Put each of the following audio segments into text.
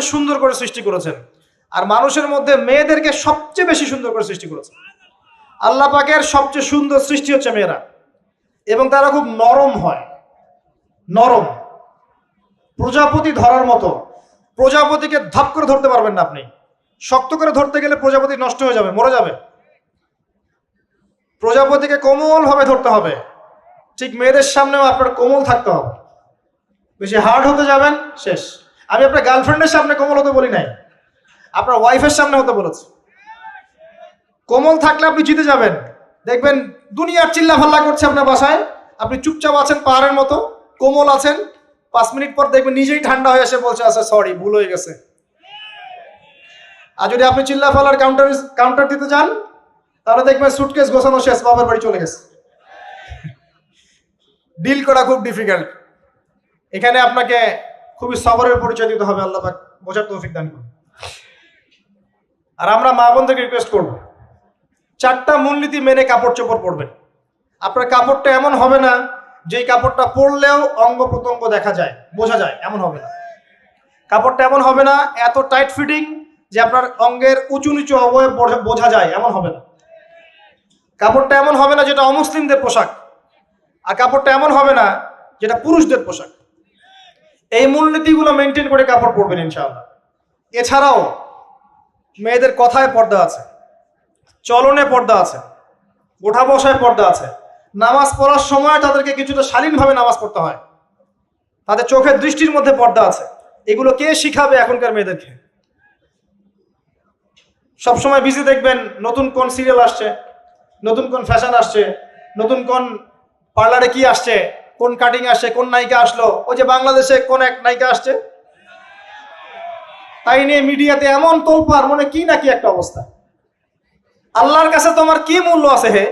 সবচেয়ে সুন্দর করে সৃষ্টি করেছেন। আর মানুষের মধ্যে মেয়েদেরকে সবচেয়ে বেশি সুন্দর করে সৃষ্টি করেছেন। আল্লাহ পাকের সবচেয়ে সুন্দর সৃষ্টি হচ্ছে মেয়েরা। এবং তারা খুব নরম হয়। নরম। প্রজাপতি ধরার মতো। প্রজাপতিকে ধাপ করে ধরতে পারবেন না আপনি। শক্ত করে ধরতে গেলে প্রজাপতি নষ্ট হয়ে যাবে, মরে যাবে। প্রজাপতিকে কোমল ভাবে ধরতে হবে। ঠিক মেয়েদের সামনেও আপনার কোমল থাকতে হবে। বেশি হার্ড হতে যাবেন, শেষ। আমি আপনার গার্লফ্রেন্ডের সামনে কোমল হতে বলি নাই। আপনার ওয়াইফের সামনে হতে বলেছি। কোমল থাকলে আপনি জিতে যাবেন। দেখবেন দুনিয়ার চিল্লা ফাল্লা করছে আপনার বাসায়। আপনি চুপচাপ আছেন পাহাড়ের মতো। কোমল আছেন। পাঁচ মিনিট পর দেখবেন নিজেই ঠান্ডা হয়ে এসে বলছে আচ্ছা সরি ভুল হয়ে গেছে। আর যদি আপনি চিল্লা ফাল্লার কাউন্টার কাউন্টার দিতে যান, তাহলে দেখবেন সুটকেস গোছানো শেষ বাবার বাড়ি চলে গেছে। ডিল করা খুব ডিফিকাল্ট এখানে আপনাকে খুবই সবরের পরিচয় দিতে হবে, আল্লাহ পাক বোঝার তৌফিক দান করুন। আর আমরা মা বোনদেরকে রিকোয়েস্ট করব, চারটা মূলনীতি মেনে কাপড় চোপড় পরবেন। আপনার কাপড়টা এমন হবে না, যেই কাপড়টা পরলেও অঙ্গ প্রত্যঙ্গ দেখা যায়, বোঝা যায়, এমন হবে না। কাপড়টা এমন হবে না, এত টাইট ফিটিং যে আপনার অঙ্গের উঁচু নিচু অবয়ব বোঝা যায়, এমন হবে না। কাপড়টা এমন হবে না যেটা অমুসলিমদের পোশাক, আর কাপড়টা এমন হবে না যেটা পুরুষদের পোশাক। এই মূলনীতিগুলো মেনটেন করে কাপড় পরবেন ইনশাআল্লাহ। এছাড়াও মেয়েদের কথায় পর্দা আছে, চলনে পর্দা আছে ওঠা বসায় পর্দা আছে। নামাজ পড়ার সময় তাদেরকে কিছুটা শালীনভাবে নামাজ পড়তে হয়। তাদের চোখের দৃষ্টির মধ্যে পর্দা আছে। এগুলো কে শিখাবে এখনকার মেয়েদেরকে? সবসময় বিজি দেখবেন, নতুন কোন সিরিয়াল আসছে, নতুন কোন ফ্যাশন আসছে, নতুন কোন পার্লারে কি আসছে কোন কাটিং আসে, কোন নায়িকা আসলো? ওই যে বাংলাদেশে কোন এক নায়িকা আসছে? তাই নিয়ে মিডিয়াতে এমন তোলপার মনে কি নাকি একটা অবস্থা। আল্লাহর কাছে তোমার কি মূল্য আছে হে?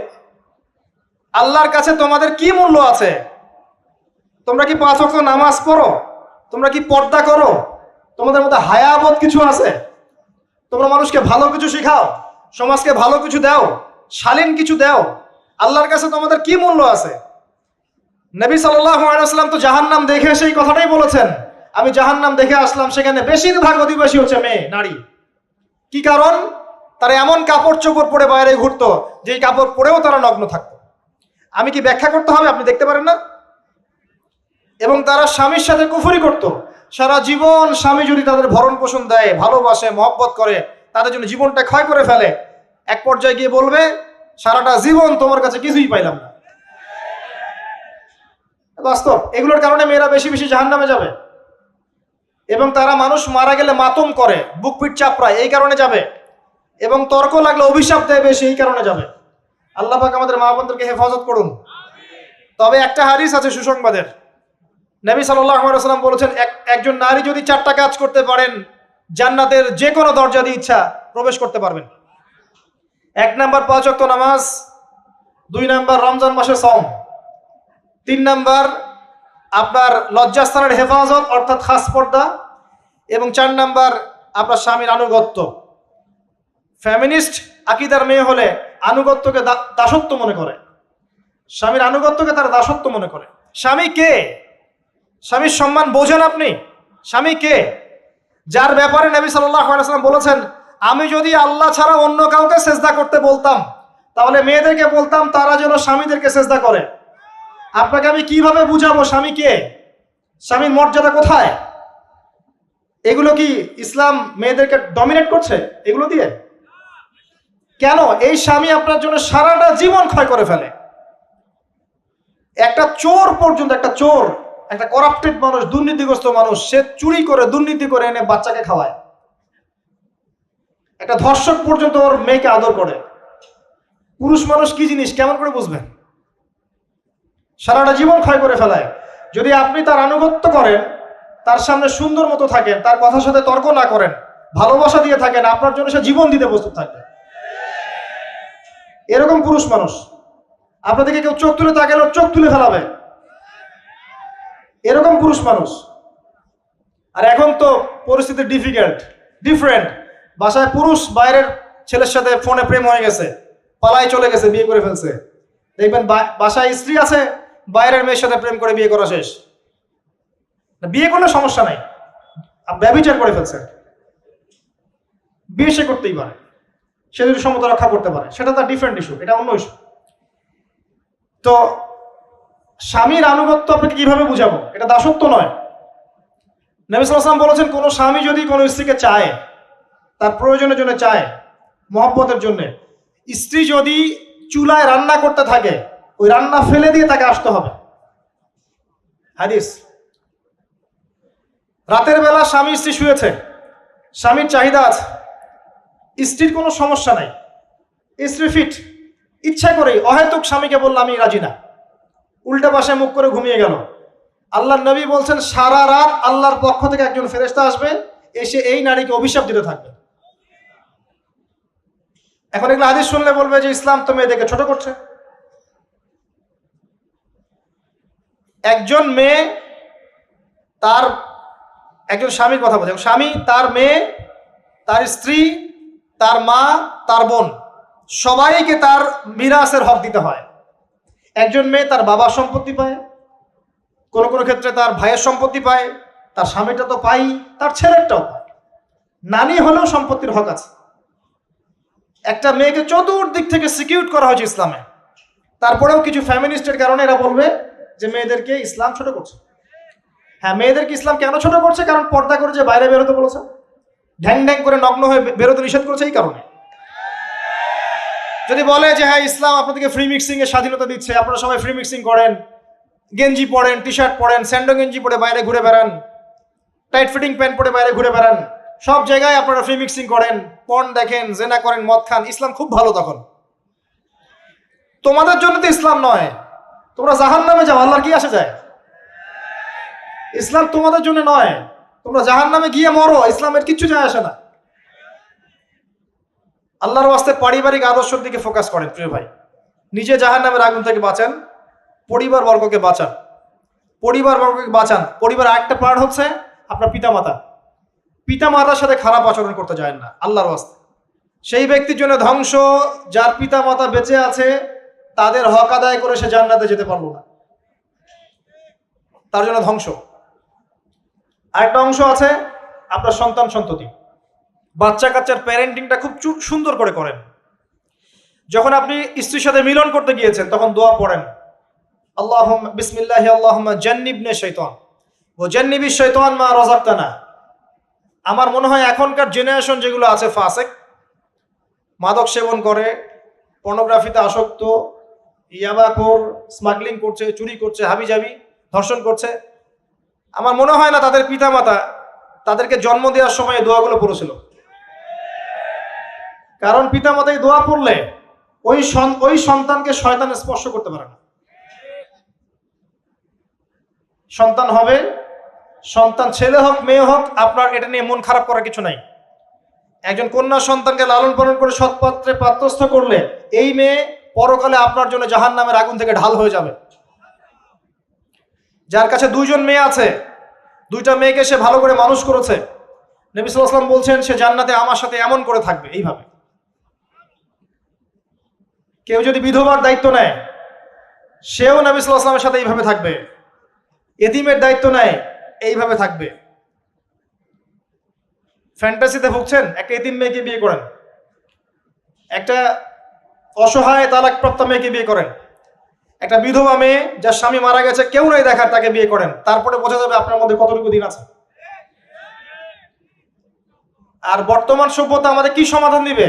আল্লাহর কাছে তোমাদের কি মূল্য আছে? তোমরা কি পাঁচ ওয়াক্ত নামাজ পড়ো? তোমরা কি পর্দা করো? তোমাদের মধ্যে হায়াবত কিছু আছে? তোমরা মানুষকে ভালো কিছু শেখাও, সমাজকে ভালো কিছু দাও, শালীন কিছু দাও। আল্লাহর কাছে তোমাদের কি মূল্য আছে? নবী সাল্লাম তো জাহান্নাম দেখে সেই কথাটাই বলেছেন। আমি জাহান্নাম দেখে আসলাম, সেখানে বেশিরভাগ অধিবাসী হচ্ছে মেয়ে, নারী। কি কারণ? তারা এমন কাপড় চোপড় পরে বাইরে ঘুরতো, যেই কাপড় পরেও তারা নগ্ন থাকতো। আমি কি ব্যাখ্যা করতে হবে? আপনি দেখতে পারেন না। এবং তারা স্বামীর সাথে কুফুরি করত। সারা জীবন স্বামী যদি তাদের ভরণ পোষণ দেয়, ভালোবাসে, মহব্বত করে, তাদের জন্য জীবনটা ক্ষয় করে ফেলে, এক পর্যায়ে গিয়ে বলবে, সারাটা জীবন তোমার কাছে কিছুই পাইলাম না। বাস্তব। এগুলোর কারণে মেয়েরা বেশি বেশি জাহান নামে যাবে। এবং তারা মানুষ মারা গেলে মাতম করে, বুক পিট চাপড়ায়, এই কারণে যাবে। এবং তর্ক লাগলে অভিশাপ দেয় বেশি, এই কারণে যাবে। আল্লাহ পাক আমাদের মা বোনদেরকে হেফাজত করুন। তবে একটা হারিস আছে সুসংবাদের। নবী সাল্লাম বলেছেন, এক, একজন নারী যদি চারটা কাজ করতে পারেন, জান্নাতের যে কোনো দরজা দিয়ে ইচ্ছা প্রবেশ করতে পারবেন। এক নাম্বার পাঁচ নামাজ, দুই নাম্বার রমজান মাসে সম তিন নাম্বার, আপনার লজ্জাস্থানের হেফাজত, অর্থাৎ খাস পর্দা। এবং চার নাম্বার, আপনার স্বামীর আনুগত্য। ফ্যামিনিস্ট আকিদার মেয়ে হলে আনুগত্যকে দাসত্ব মনে করে। স্বামীর আনুগত্যকে তারা দাসত্ব মনে করে। স্বামী কে? স্বামীর সম্মান বোঝেন আপনি? স্বামী কে? যার ব্যাপারে নবী সাল্লাম বলেছেন, আমি যদি আল্লাহ ছাড়া অন্য কাউকে সেজদা করতে বলতাম, তাহলে মেয়েদেরকে বলতাম, তারা যেন স্বামীদেরকে সেজদা করে। আপনাকে আমি কীভাবে বুঝাবো স্বামী কে স্বামীর মর্যাদা কোথায়? এগুলো কি ইসলাম মেয়েদেরকে ডমিনেট করছে? এগুলো দিয়ে? কেন? এই স্বামী আপনার জন্য সারাটা জীবন ক্ষয় করে ফেলে। একটা চোর পর্যন্ত, একটা চোর, একটা করাপ্টেড মানুষ, দুর্নীতিগ্রস্ত মানুষ, সে চুরি করে, দুর্নীতি করে এনে বাচ্চাকে খাওয়ায়। একটা ধর্ষক পর্যন্ত ওর মেয়েকে আদর করে। পুরুষ মানুষ কি জিনিস? কেমন করে বুঝবেন? সারাটা জীবন ক্ষয় করে ফেলায়। যদি আপনি তার আনুগত্য করেন, তার সামনে সুন্দর মতো থাকেন, তার কথার সাথে তর্ক না করেন, ভালোবাসা দিয়ে থাকেন, আপনার জন্য সে জীবন দিতে প্রস্তুত থাকবে। এরকম পুরুষ মানুষ, আপনাদেরকে কেউ চোখ তুলে তাকালে চোখ তুলে ফেলাবে। এরকম পুরুষ মানুষ। আর এখন তো পরিস্থিতি ডিফিকাল্ট ডিফারেন্ট বাসায় পুরুষ, বাইরের ছেলের সাথে ফোনে প্রেম হয়ে গেছে, পালায় চলে গেছে, বিয়ে করে ফেলছে। দেখবেন বাসায় স্ত্রী আছে বাইরের মেয়ের সাথে প্রেম করে বিয়ে করা শেষ। বিয়ে করলে সমস্যা নাই। ব্যবচার করে ফেলছে। বিয়ে সে করতেই পারে। সে যদি সমতা রক্ষা করতে পারে, সেটা তার ডিফারেন্ট ইস্যু এটা অন্য ইস্যু তো স্বামীর আনুগত্য আপনাকে কীভাবে বুঝাবো? এটা দাসত্ব নয়। নবী সাল্লাম বলেছেন, কোনো স্বামী যদি কোনো স্ত্রীকে চায়, তার প্রয়োজনের জন্য চায়, মহব্বতের জন্য, স্ত্রী যদি চুলায় রান্না করতে থাকে ওই রান্না ফেলে দিয়ে তাকে আসতে হবে। হাদিস। রাতের বেলা স্বামী স্ত্রী শুয়েছে। স্বামীর চাহিদা আছে। স্ত্রীর কোনো সমস্যা নাই। স্ত্রী ফিট। ইচ্ছা করেই। অহেতুক স্বামীকে বলল আমি রাজি না। উল্টা পাশে মুখ করে ঘুমিয়ে গেল। আল্লাহ নবী বলছেন, সারা রাত আল্লাহর পক্ষ থেকে একজন ফেরেস্তা আসবে। এসে এই নারীকে অভিশাপ দিতে থাকবে। এখন এগুলো হাদিস শুনলে বলবে যে, ইসলাম তো মেয়েদেরকে ছোট করছে। একজন মেয়ে তার, একজন স্বামীর কথা বলছে। স্বামী, তার মেয়ে, তার স্ত্রী, তার মা, তার বোন, সবাইকে তার মিরাসের হক দিতে হয়। একজন মেয়ে তার বাবার সম্পত্তি পায়, কোনো কোনো ক্ষেত্রে তার ভাইয়ের সম্পত্তি পায়, তার স্বামীটা তো পাই, তার ছেলেরটাও পায়। নানি হলেও সম্পত্তির হক আছে। একটা মেয়েকে চতুর্দিক থেকে সিকিউর করা হয়েছে ইসলামে। তারপরেও কিছু ফ্যামিলিস্টের কারণে এরা বলবে যে মেয়েদেরকে ইসলাম ছোট করছে। হ্যাঁ মেয়েদেরকে ইসলাম কেন ছোট করছে? কারণ পর্দা করে যে বাইরে বেরোতে বলেছে। ঢ্যাং ঢ্যাং করে নগ্ন হয়ে বেরোতে নিষেধ করেছে এই কারণে। যদি বলে যে হ্যাঁ ইসলাম আপনাদেরকে ফ্রি মিক্সিং এর স্বাধীনতা দিচ্ছে, আপনারা সবাই ফ্রি মিক্সিং করেন, গেঞ্জি পরেন টি শার্ট পরেন, স্যান্ডো গেঞ্জি পরে বাইরে ঘুরে বেড়ান টাইট ফিটিং প্যান্ট পরে বাইরে ঘুরে বেড়ান, সব জায়গায় আপনারা ফ্রি মিক্সিং করেন পর্ন দেখেন, জেনা করেন, মদ খান, ইসলাম খুব ভালো তখন। তোমাদের জন্য তো ইসলাম নয়। তোমরা জাহান নামে যাও, আল্লাহর কি আসে যায়? ইসলাম তোমাদের জন্য নয়। তোমরা জাহান নামে গিয়ে মরো, ইসলামের কিচ্ছু যায় আসে না। আল্লাহর ওয়াস্তে পারিবারিক আদর্শের দিকে ফোকাস করেন, প্রিয় ভাই। নিজে জাহান নামের আগুন থেকে বাঁচান পরিবার বর্গকে বাঁচান। পরিবার বর্গকে বাঁচান। পরিবার একটা পার্ট হচ্ছে আপনার পিতামাতা। পিতামাতার সাথে খারাপ আচরণ করতে যায় না, আল্লাহর ওয়াস্তে। সেই ব্যক্তির জন্য ধ্বংস, যার পিতামাতা বেঁচে আছে তাদের হক আদায় করে সে জান্নাতে যেতে পারল না। তার জন্য ধ্বংস। আরেকটা অংশ আছে আপনার সন্তান সন্ততি। বাচ্চা কাচ্চার প্যারেন্টিংটা খুব সুন্দর করে করেন। যখন আপনি স্ত্রীর সাথে মিলন করতে গিয়েছেন, তখন দোয়া পড়েন। আল্লাহ বিসমিল্লাহ আল্লাহ জান্নিবনে শৈতান। ও জান্নিবি শৈতান মা রজাক্তানা আমার মনে হয় এখনকার জেনারেশন যেগুলো আছে, ফাসেক, মাদক সেবন করে পর্নোগ্রাফিতে আসক্ত ইয়াবাখোর স্মাগলিং করছে, চুরি করছে হাবি হাবিজাবি, ধর্ষণ করছে। আমার মনে হয় না তাদের পিতামাতা তাদেরকে জন্ম দেওয়ার সময় দোয়াগুলো পড়েছিল। কারণ পিতামাতা এই দোয়া পড়লে ওই ওই সন্তানকে শয়তান স্পর্শ করতে পারে না। সন্তান হবে, সন্তান ছেলে হোক, মেয়ে হোক, আপনার এটা নিয়ে মন খারাপ করার কিছু নাই। একজন কন্যা সন্তানকে লালন পালন করে সৎপাত্রে পাত্রস্থ করলে এই মেয়ে পরকালে আপনার জন্য জাহান নামের আগুন থেকে ঢাল হয়ে যাবে। যার কাছে দুইজন মেয়ে আছে, দুইটা মেয়েকে সে ভালো করে মানুষ করেছে। নবী সাল্লাম বলছেন, সে জান্নাতে আমার সাথে এমন করে থাকবে। এইভাবে। কেউ যদি বিধবার দায়িত্ব নেয়, সেও নবী সাল্লামের সাথে এইভাবে থাকবে। এতিমের দায়িত্ব নেয়, এইভাবে থাকবে। ফ্যান্টাসিতে ভুগছেন, একটা এতিম মেয়েকে বিয়ে করেন। একটা অসহায় তালাক তালাকপ্রাপ্ত মেয়েকে বিয়ে করেন। একটা বিধবা মেয়ে যার স্বামী মারা গেছে, কেউ নাই দেখার তাকে বিয়ে করেন। তারপরে বোঝা যাবে আপনার মধ্যে কতটুকু দিন আছে। আর বর্তমান সভ্যতা আমাদের কি সমাধান দিবে?